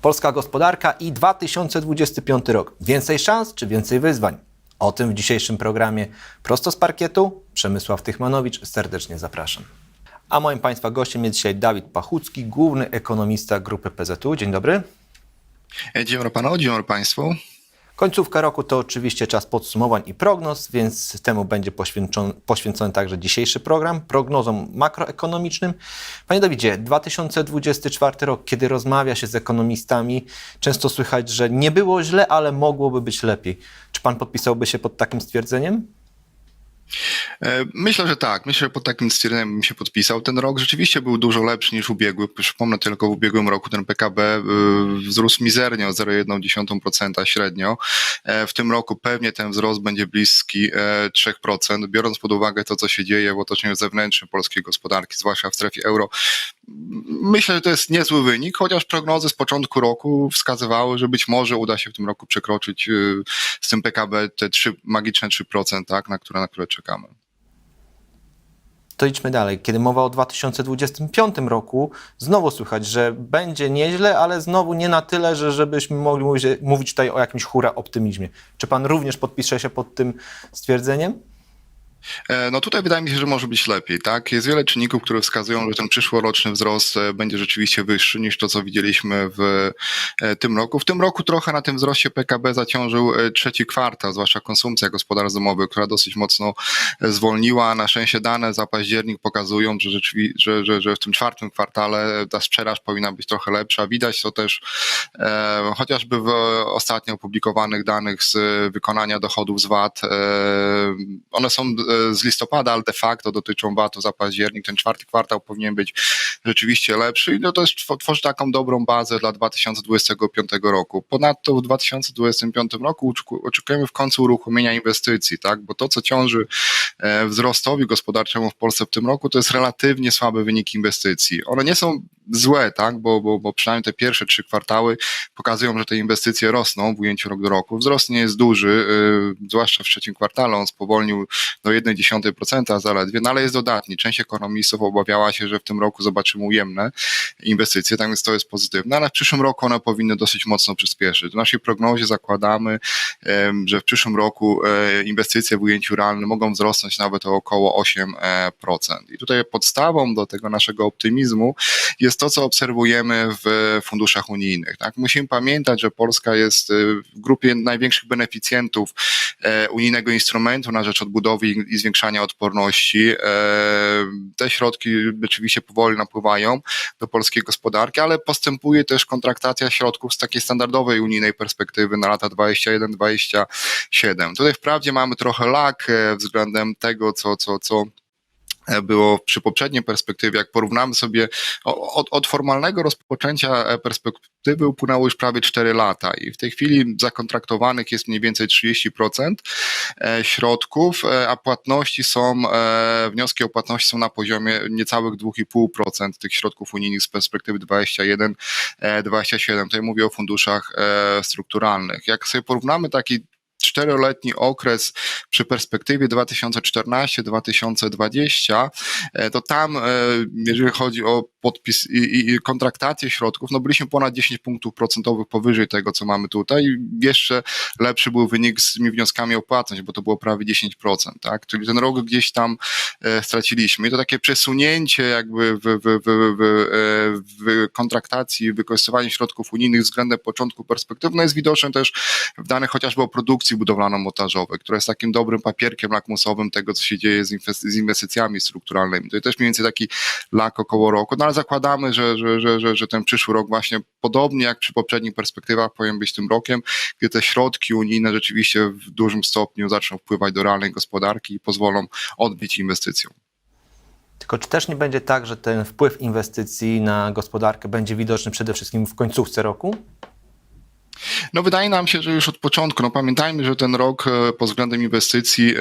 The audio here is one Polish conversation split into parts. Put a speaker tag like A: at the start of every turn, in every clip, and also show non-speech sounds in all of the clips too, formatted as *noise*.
A: Polska gospodarka i 2025 rok. Więcej szans czy więcej wyzwań? O tym w dzisiejszym programie prosto z parkietu. Przemysław Tychmanowicz, serdecznie zapraszam. A moim Państwa gościem jest dzisiaj Dawid Pachucki, główny ekonomista grupy PZU. Dzień dobry.
B: Dzień dobry panu, dzień dobry państwu.
A: Końcówka roku to oczywiście czas podsumowań i prognoz, więc temu będzie poświęcony, poświęcony także dzisiejszy program, prognozom makroekonomicznym. Panie Dawidzie, 2024 rok, kiedy rozmawia się z ekonomistami, często słychać, że nie było źle, ale mogłoby być lepiej. Czy pan podpisałby się pod takim stwierdzeniem?
B: E, Myślę, że tak. Myślę, że pod takim stwierdzeniem bym się podpisał. Ten rok rzeczywiście był dużo lepszy niż ubiegły. Przypomnę tylko, w ubiegłym roku ten PKB y, wzrósł mizernie o 0,1% średnio. E, W tym roku pewnie ten wzrost będzie bliski e, 3%. Biorąc pod uwagę to, co się dzieje w otoczeniu zewnętrznym polskiej gospodarki, zwłaszcza w strefie euro, myślę, że to jest niezły wynik, chociaż prognozy z początku roku wskazywały, że być może uda się w tym roku przekroczyć y, z tym PKB te 3, magiczne 3%, tak, na które, na które czekamy.
A: To idźmy dalej. Kiedy mowa o 2025 roku, znowu słychać, że będzie nieźle, ale znowu nie na tyle, że żebyśmy mogli mówić, mówić tutaj o jakimś hura optymizmie. Czy pan również podpisze się pod tym stwierdzeniem?
B: E, No tutaj wydaje mi się, że może być lepiej, tak? Jest wiele czynników, które wskazują, że ten przyszłoroczny wzrost e, będzie rzeczywiście wyższy niż to, co widzieliśmy w e, tym roku. W tym roku trochę na tym wzroście PKB zaciążył trzeci kwartał, zwłaszcza konsumpcja gospodarstw domowych, która dosyć mocno zwolniła. Na szczęście dane za październik pokazują, że, rzeczywi- że, że, że w tym czwartym kwartale ta sprzedaż powinna być trochę lepsza. Widać to też e, chociażby w ostatnio opublikowanych danych z wykonania dochodów z VAT. E, one są z listopada, ale de facto dotyczą VAT-u za październik. Ten czwarty kwartał powinien być rzeczywiście lepszy i no to też tw- tworzy taką dobrą bazę dla 2025 roku. Ponadto w 2025 roku oczekujemy w końcu uruchomienia inwestycji, tak? bo to, co ciąży e, wzrostowi gospodarczemu w Polsce w tym roku, to jest relatywnie słaby wynik inwestycji. One nie są złe, tak? bo, bo, bo przynajmniej te pierwsze trzy kwartały pokazują, że te inwestycje rosną w ujęciu rok do roku. Wzrost nie jest duży, yy, zwłaszcza w trzecim kwartale, on spowolnił do 0,1% zaledwie, no ale jest dodatni. Część ekonomistów obawiała się, że w tym roku zobaczymy ujemne inwestycje, tak więc to jest pozytywne, ale w przyszłym roku one powinny dosyć mocno przyspieszyć. W naszej prognozie zakładamy, że w przyszłym roku e, inwestycje w ujęciu realnym mogą wzrosnąć nawet o około 8%. I tutaj podstawą do tego naszego optymizmu jest to, co obserwujemy w funduszach unijnych. Tak? Musimy pamiętać, że Polska jest y, w grupie największych beneficjentów e, unijnego instrumentu na rzecz odbudowy i zwiększania odporności. E, Te środki rzeczywiście powoli napływają do polskiej gospodarki, ale postępuje też kontraktacja środków z takiej standardowej unijnej perspektywy na lata 21-27. Tutaj wprawdzie mamy trochę lak e, względem tego, co, co, co było przy poprzedniej perspektywie, jak porównamy sobie od, od formalnego rozpoczęcia e, perspektywy upłynęło już prawie 4 lata i w tej chwili zakontraktowanych jest mniej więcej 30% e, środków, e, a płatności są, e, wnioski o płatności są na poziomie niecałych 2,5% tych środków unijnych z perspektywy 21-27. Tutaj mówię o funduszach e, strukturalnych. Jak sobie porównamy taki czteroletni okres przy perspektywie 2014-2020, e, to tam, e, jeżeli chodzi o podpis i, i- kontraktację środków, no byliśmy ponad 10 punktów procentowych powyżej tego, co mamy tutaj. Jeszcze lepszy był wynik z tymi wnioskami o płatność, bo to było prawie 10%, tak? Czyli ten rok gdzieś tam e, straciliśmy. I to takie przesunięcie jakby w, w, w, w, e, w kontraktacji, wykorzystywaniu środków unijnych względem początku perspektywy, no jest widoczne też w danych chociażby o produkcji budowlano-montażowej, która jest takim dobrym papierkiem lakmusowym tego, co się dzieje z inwestycjami strukturalnymi. To jest też mniej więcej taki lak około roku, no ale zakładamy, że, że, że, że, że ten przyszły rok właśnie podobnie jak przy poprzednich perspektywach powinien być tym rokiem, gdzie te środki unijne rzeczywiście w dużym stopniu zaczną wpływać do realnej gospodarki i pozwolą odbić inwestycjom.
A: Tylko czy też nie będzie tak, że ten wpływ inwestycji na gospodarkę będzie widoczny przede wszystkim w końcówce roku?
B: No wydaje nam się, że już od początku, no pamiętajmy, że ten rok e, pod względem inwestycji e,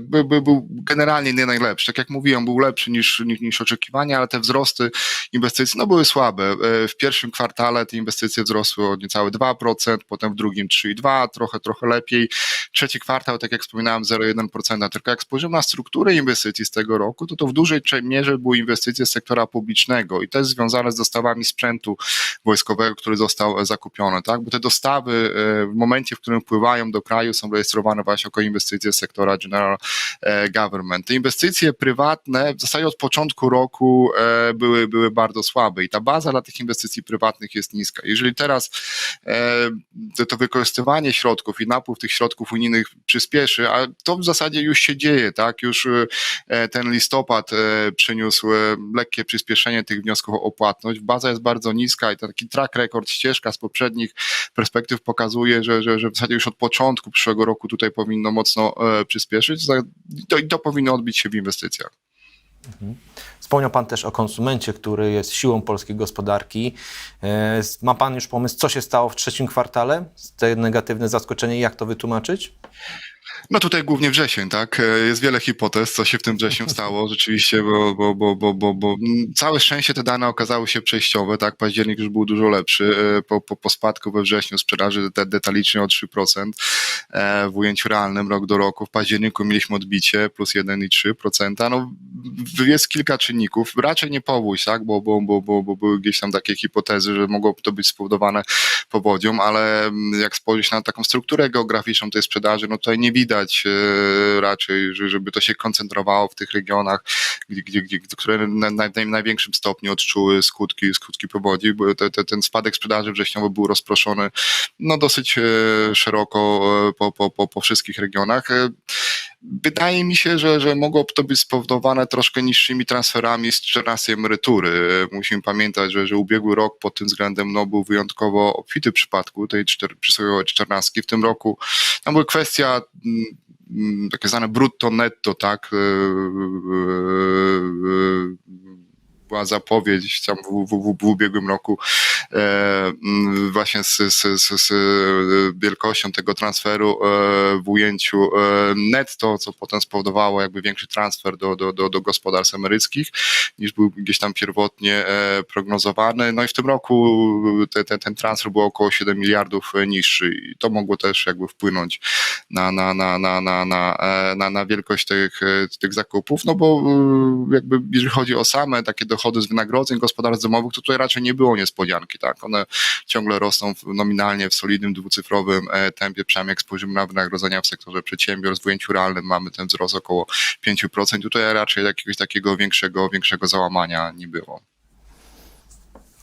B: by, by, był generalnie nie najlepszy. Tak jak mówiłem, był lepszy niż, niż, niż oczekiwania, ale te wzrosty inwestycji no były słabe. E, W pierwszym kwartale te inwestycje wzrosły o niecałe 2%, potem w drugim 3,2%, trochę, trochę lepiej. Trzeci kwartał, tak jak wspominałem, 0,1%. Tylko jak spojrzymy na strukturę inwestycji z tego roku, to to w dużej mierze były inwestycje z sektora publicznego i też związane z dostawami sprzętu wojskowego, który został zakupiony, tak? Bo te dostawy e, w momencie, w którym wpływają do kraju, są rejestrowane właśnie jako inwestycje sektora general e, government. Te inwestycje prywatne w zasadzie od początku roku e, były, były bardzo słabe i ta baza dla tych inwestycji prywatnych jest niska. Jeżeli teraz to, wykorzystywanie środków i napływ tych środków unijnych przyspieszy, a to w zasadzie już się dzieje, tak? Już ten listopad przyniósł lekkie przyspieszenie tych wniosków o płatność. Baza jest bardzo niska i taki track record, ścieżka z poprzednich perspektyw pokazuje, że, że, że w zasadzie już od początku przyszłego roku tutaj powinno mocno e, przyspieszyć i to, to powinno odbić się w inwestycjach.
A: Wspomniał Pan też o konsumencie, który jest siłą polskiej gospodarki. E, Ma Pan już pomysł, co się stało w trzecim kwartale? Te negatywne zaskoczenie, jak to wytłumaczyć?
B: No tutaj głównie wrzesień, tak? E, Jest wiele hipotez, co się w tym wrześniu *laughs* stało rzeczywiście, bo, bo, bo, bo, bo, bo całe szczęście te dane okazały się przejściowe, tak? Październik już był dużo lepszy. E, Po, po, po spadku we wrześniu sprzedaży de- detalicznie o 3% e, w ujęciu realnym rok do roku. W październiku mieliśmy odbicie plus 1,3%. No jest kilka czynników. Raczej nie powódź, tak? Bo, bo, bo, bo, bo były gdzieś tam takie hipotezy, że mogłoby to być spowodowane powodzią, ale mm, jak spojrzeć na taką strukturę geograficzną tej sprzedaży, no tutaj nie widać e, raczej, że, żeby to się koncentrowało w tych regionach, gdzie, gdzie, które na, na największym stopniu odczuły skutki, skutki powodzi, bo te, te, ten spadek sprzedaży wrześniowy był rozproszony no, dosyć e, szeroko e, po, po, po, po wszystkich regionach. Wydaje mi się, że, że mogłoby to być spowodowane troszkę niższymi transferami z 14 emerytury. Musimy pamiętać, że, że ubiegły rok pod tym względem no, był wyjątkowo obfity w przypadku tej przysłowiowej czternastki. W tym roku tam była kwestia mm, mm, takie zwane brutto netto, tak? e, e, e, Była zapowiedź tam w, w, w, w ubiegłym roku e, właśnie z, z, z, z wielkością tego transferu e, w ujęciu e, netto, co potem spowodowało jakby większy transfer do, do, do, do gospodarstw emeryckich niż był gdzieś tam pierwotnie e, prognozowany. No i w tym roku te, te, ten transfer był około 7 miliardów e, niższy i to mogło też jakby wpłynąć na, na, na, na, na, na, e, na, na wielkość tych, e, tych zakupów, no bo jakby jeżeli chodzi o same takie dochody z wynagrodzeń gospodarstw domowych, to tutaj raczej nie było niespodzianki, tak? One ciągle rosną nominalnie w solidnym dwucyfrowym e, tempie, przynajmniej jak spojrzymy na wynagrodzenia w sektorze przedsiębiorstw, w ujęciu realnym mamy ten wzrost około 5%, tutaj raczej jakiegoś takiego większego, większego załamania nie było.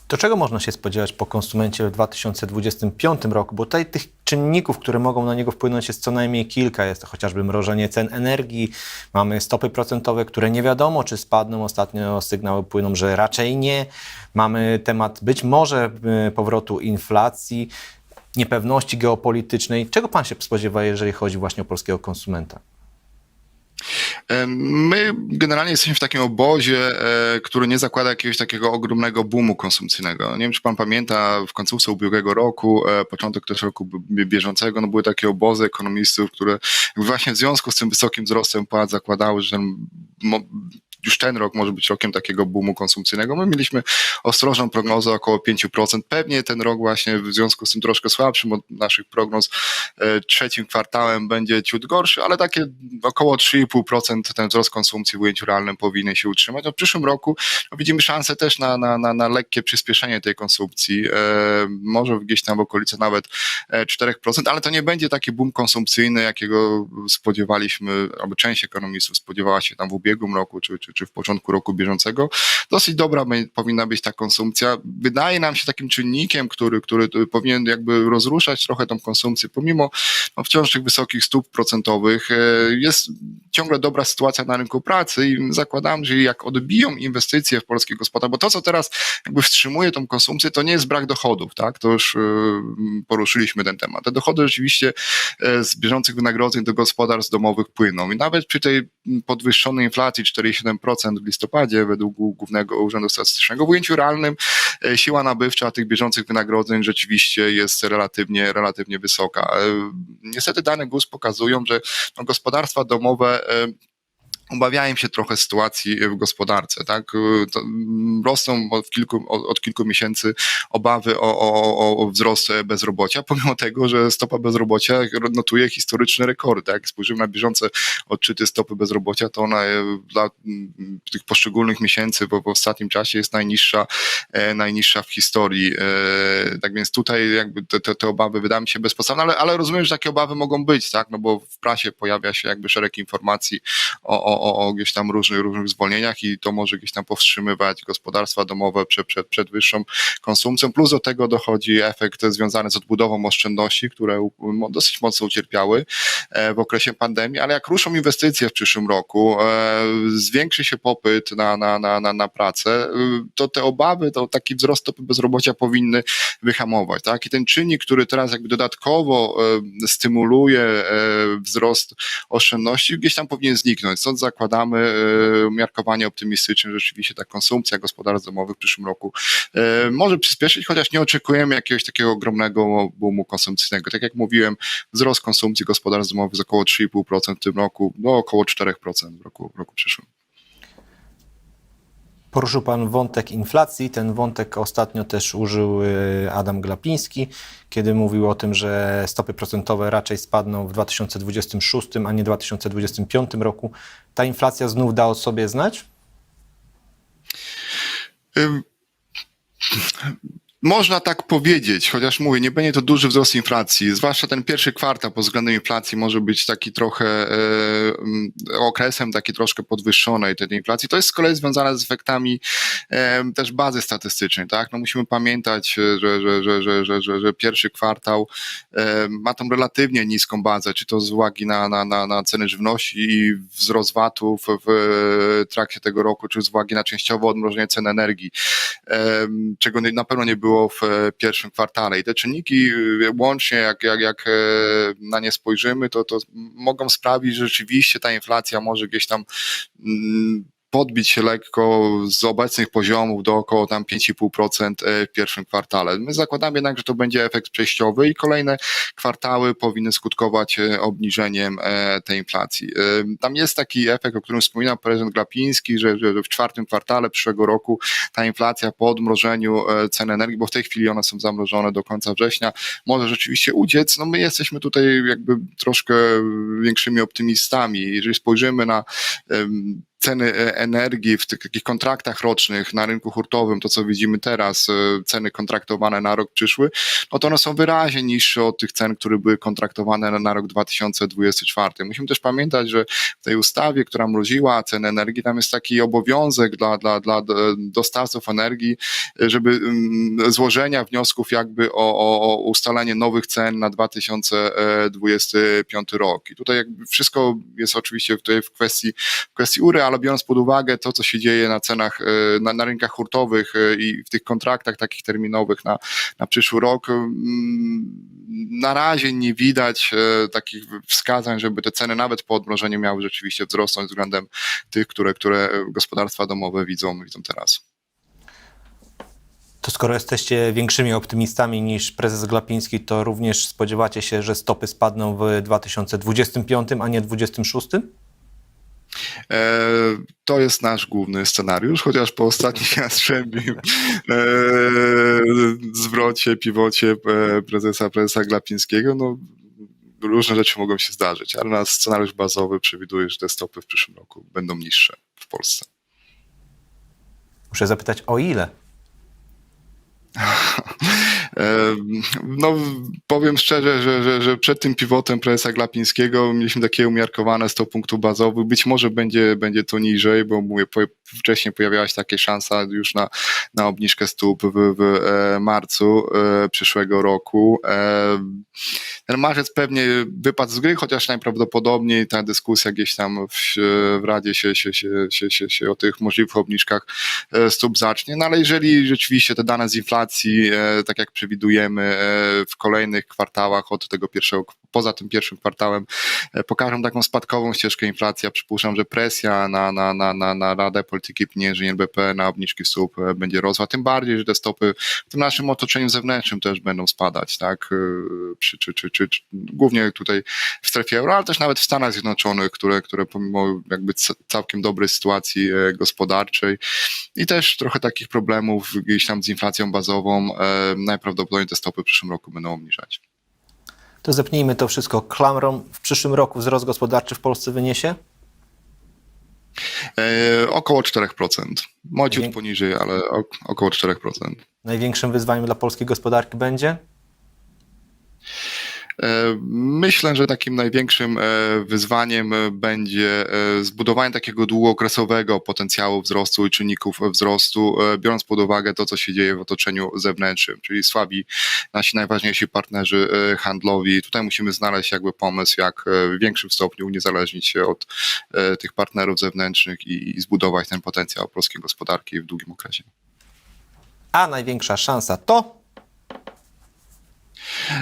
A: Do czego można się spodziewać po konsumencie w 2025 roku? Bo tutaj tych czynników, które mogą na niego wpłynąć, jest co najmniej kilka. Jest to chociażby mrożenie cen energii, mamy stopy procentowe, które nie wiadomo, czy spadną. Ostatnio sygnały płyną, że raczej nie. Mamy temat być może y, powrotu inflacji, niepewności geopolitycznej. Czego pan się spodziewa, jeżeli chodzi właśnie o polskiego konsumenta?
B: My generalnie jesteśmy w takim obozie, e, który nie zakłada jakiegoś takiego ogromnego boomu konsumpcyjnego. Nie wiem, czy pan pamięta, w końcówce ubiegłego roku, e, początek też roku bieżącego, no były takie obozy ekonomistów, które właśnie w związku z tym wysokim wzrostem płac zakładały, że już ten rok może być rokiem takiego boomu konsumpcyjnego. My mieliśmy ostrożną prognozę około 5%. Pewnie ten rok właśnie w związku z tym troszkę słabszym od naszych prognoz e, trzecim kwartałem będzie ciut gorszy, ale takie około 3,5% ten wzrost konsumpcji w ujęciu realnym powinien się utrzymać. A w przyszłym roku no, widzimy szansę też na, na, na, na lekkie przyspieszenie tej konsumpcji. E, może gdzieś tam w okolicy nawet e, 4%, ale to nie będzie taki boom konsumpcyjny, jakiego spodziewaliśmy, albo część ekonomistów spodziewała się tam w ubiegłym roku, czy, czy, czy w początku roku bieżącego. Dosyć dobra powinna być ta konsumpcja. Wydaje nam się takim czynnikiem, który, który powinien jakby rozruszać trochę tą konsumpcję, pomimo no, wciąż tych wysokich stóp procentowych, e, jest ciągle dobra sytuacja na rynku pracy i zakładam, że jak odbiją inwestycje w polskie gospodarstwo, bo to, co teraz jakby wstrzymuje tą konsumpcję, to nie jest brak dochodów, tak? To już e, poruszyliśmy ten temat. Te dochody rzeczywiście e, z bieżących wynagrodzeń do gospodarstw domowych płyną i nawet przy tej podwyższonej inflacji 4,7% w listopadzie według Głównego Urzędu Statystycznego. W ujęciu realnym e, siła nabywcza tych bieżących wynagrodzeń rzeczywiście jest relatywnie, relatywnie wysoka. E, Niestety dane GUS pokazują, że no, gospodarstwa domowe e, obawiają się trochę sytuacji w gospodarce, tak? To, mm, rosną od kilku, od, kilku miesięcy obawy o, o, o- wzrost bezrobocia, *laughs* pomimo tego, że stopa bezrobocia notuje historyczne rekordy. Jak spojrzymy na bieżące odczyty stopy bezrobocia, to ona e, dla mm, tych poszczególnych miesięcy, bo w ostatnim czasie jest najniższa, e, najniższa w historii. E, tak więc tutaj jakby te, te, te obawy wydają mi się bezpodstawne, ale, ale rozumiem, że takie obawy mogą być, tak? No bo w prasie pojawia się jakby szereg informacji o, o, o, o gdzieś tam różnych, różnych zwolnieniach i to może gdzieś tam powstrzymywać gospodarstwa domowe przed, przed, przed wyższą konsumpcją. Plus do tego dochodzi efekt związany z odbudową oszczędności, które dosyć mocno ucierpiały e, w okresie pandemii, ale jak ruszą inwestycje w przyszłym roku, e, zwiększy się popyt na, na, na, na, na pracę, y, to te obawy, to taki wzrost stopy bezrobocia powinny wyhamować. Tak? I ten czynnik, który teraz jakby dodatkowo e, stymuluje e, wzrost oszczędności, gdzieś tam powinien zniknąć. Stąd zakładamy e, umiarkowanie optymistyczne, rzeczywiście ta konsumpcja gospodarstw domowych w przyszłym roku e, może przyspieszyć, chociaż nie oczekujemy jakiegoś takiego ogromnego boomu konsumpcyjnego. Tak jak mówiłem, wzrost konsumpcji gospodarstw domowych z około 3,5% w tym roku do około 4% w roku, w roku przyszłym.
A: Poruszył Pan wątek inflacji. Ten wątek ostatnio też użył y, Adam Glapiński, kiedy mówił o tym, że stopy procentowe raczej spadną w 2026, a nie 2025 roku. Ta inflacja znów da o sobie znać?
B: Można tak powiedzieć, chociaż mówię, nie będzie to duży wzrost inflacji, zwłaszcza ten pierwszy kwartał pod względem inflacji może być taki trochę e, mm, okresem taki troszkę podwyższonej tej inflacji. To jest z kolei związane z efektami e, też bazy statystycznej, tak? No musimy pamiętać, e, że, że, że, że, że, że, że pierwszy kwartał e, ma tą relatywnie niską bazę, czy to z uwagi na, na, na, na ceny żywności i wzrost VAT-ów w trakcie tego roku, czy z uwagi na częściowe odmrożenie cen energii em, czego na pewno nie było w e, pierwszym kwartale. I te czynniki e, łącznie, jak, jak, jak e, na nie spojrzymy, to, to mogą sprawić, że rzeczywiście ta inflacja może gdzieś tam mm, podbić się lekko z obecnych poziomów do około tam 5,5% e, w pierwszym kwartale. My zakładamy jednak, że to będzie efekt przejściowy i kolejne kwartały powinny skutkować e, obniżeniem e, tej inflacji. Tam jest taki efekt, o którym wspominał prezydent Glapiński, że, w czwartym kwartale przyszłego roku ta inflacja po odmrożeniu cen energii, bo w tej chwili one są zamrożone do końca września, może rzeczywiście uciec. No my jesteśmy tutaj jakby troszkę większymi optymistami. Jeżeli spojrzymy na ceny e, energii w tych takich kontraktach rocznych na rynku hurtowym, to co widzimy teraz, e, ceny kontraktowane na rok przyszły, no to one są wyraźnie niższe od tych cen, które były kontraktowane na, rok 2024. Musimy też pamiętać, że w tej ustawie, która mroziła ceny energii, tam jest taki obowiązek dla, dla, dla d- dostawców energii, e, żeby mm, złożenia wniosków jakby o, o, o ustalenie nowych cen na 2025 rok. I tutaj jakby wszystko jest oczywiście tutaj w kwestii, w kwestii URY, ale biorąc pod uwagę to, co się dzieje na cenach, e, na, na rynkach hurtowych e, i w tych kontraktach takich terminowych na, na przyszły rok, na razie nie widać e, takich wskazań, żeby te ceny nawet po odmrożeniu miały rzeczywiście wzrosnąć względem tych, które, które gospodarstwa domowe widzą, widzą teraz.
A: To skoro jesteście większymi optymistami niż prezes Glapiński, to również spodziewacie się, że stopy spadną w 2025, a nie 2026?
B: E, To jest nasz główny scenariusz, chociaż po ostatnim *laughs* Jastrzębim e, zwrocie, piwocie e, prezesa, prezesa Glapińskiego, no różne rzeczy mogą się zdarzyć, ale nasz scenariusz bazowy przewiduje, że te stopy w przyszłym roku będą niższe w Polsce.
A: Muszę zapytać o ile? *laughs*
B: No, powiem szczerze, że, że, że przed tym pivotem prezesa Glapińskiego mieliśmy takie umiarkowane 100 punktów bazowych. Być może będzie, będzie to niżej, bo mówię, wcześniej pojawiała się taka szansa już na, na obniżkę stóp w, w e, marcu e, przyszłego roku. Ten marzec pewnie wypadł z gry, chociaż najprawdopodobniej ta dyskusja gdzieś tam w, w Radzie się, się, się, się, się, się o tych możliwych obniżkach e, stóp zacznie. No ale jeżeli rzeczywiście te dane z inflacji, tak jak przewidujemy, e, w kolejnych kwartałach od tego pierwszego, poza tym pierwszym kwartałem, e, pokażą taką spadkową ścieżkę inflacji. Ja przypuszczam, że presja na, na, na, na, na Radę Polityki Pieniężnej NBP na obniżki stóp e, będzie rosła, tym bardziej, że te stopy w tym naszym otoczeniu zewnętrznym też będą spadać, tak, czy, czy, czy, czy, głównie tutaj w strefie euro, ale też nawet w Stanach Zjednoczonych, które, które pomimo jakby całkiem dobrej sytuacji gospodarczej i też trochę takich problemów gdzieś tam z inflacją bazową, e, najprawdopodobniej te stopy w przyszłym roku będą obniżać.
A: To zepnijmy to wszystko klamrą. W przyszłym roku wzrost gospodarczy w Polsce wyniesie?
B: E, około 4%. Mociut
A: Dzięki.
B: poniżej, ale ok, około 4%.
A: Największym wyzwaniem dla polskiej gospodarki będzie?
B: E, Myślę, że takim największym e, wyzwaniem e, będzie zbudowanie takiego długookresowego potencjału wzrostu i czynników wzrostu, biorąc pod uwagę to, co się dzieje w otoczeniu zewnętrznym, czyli słabi nasi najważniejsi partnerzy handlowi. Tutaj musimy znaleźć jakby pomysł, jak w większym stopniu uniezależnić się od tych partnerów zewnętrznych i zbudować ten potencjał polskiej gospodarki w długim okresie.
A: A największa szansa to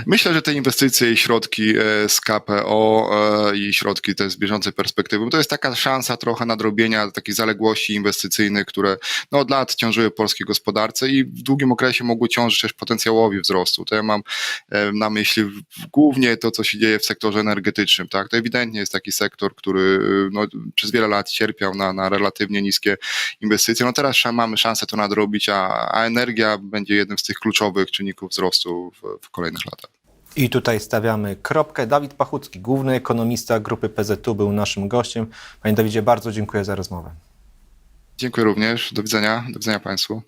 B: Myślę, że te inwestycje i środki e, z KPO e, i środki te z bieżącej perspektywy, to jest taka szansa trochę nadrobienia takich zaległości inwestycyjnych, które no, od lat ciążyły polskiej gospodarce i w długim okresie mogły ciążyć też potencjałowi wzrostu. To ja mam e, na myśli głównie to, co się dzieje w sektorze energetycznym. Tak? To ewidentnie jest taki sektor, który no, przez wiele lat cierpiał na, na relatywnie niskie inwestycje. No teraz mamy szansę to nadrobić, a, a energia będzie jednym z tych kluczowych czynników wzrostu w, w kolejnych latach.
A: I tutaj stawiamy kropkę. Dawid Pachucki, główny ekonomista grupy PZU, był naszym gościem. Panie Dawidzie, bardzo dziękuję za rozmowę.
B: Dziękuję również. Do widzenia. Do widzenia Państwu.